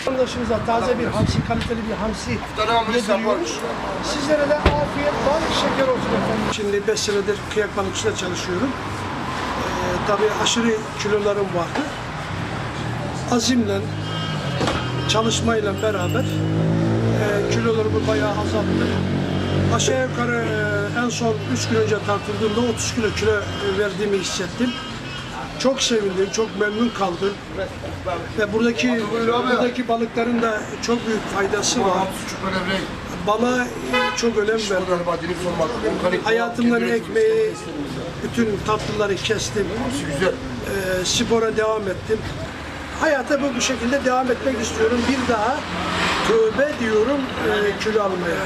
Vatandaşımıza taze bir hamsi, kaliteli bir hamsi yediriyoruz. Sizlere de afiyet, bal, şeker olsun efendim. Şimdi 5 senedir kıyak balıkçıda çalışıyorum. Ee, tabii aşırı kilolarım vardı. Azimle, çalışmayla beraber e, kilolarımı bayağı azalttım. Aşağı yukarı e, en son 3 gün önce tartıldığımda 30 kilo kilo verdiğimi hissettim. Çok sevindim, çok memnun kaldım. Ve buradaki buradaki balıkların da çok büyük faydası var. Bana çok önem verdim. Hayatımdan ekmeği, bütün tatlıları kestim. Ee, spora devam ettim. Hayata bu, bu şekilde devam etmek istiyorum. Bir daha tövbe diyorum e, kilo almaya.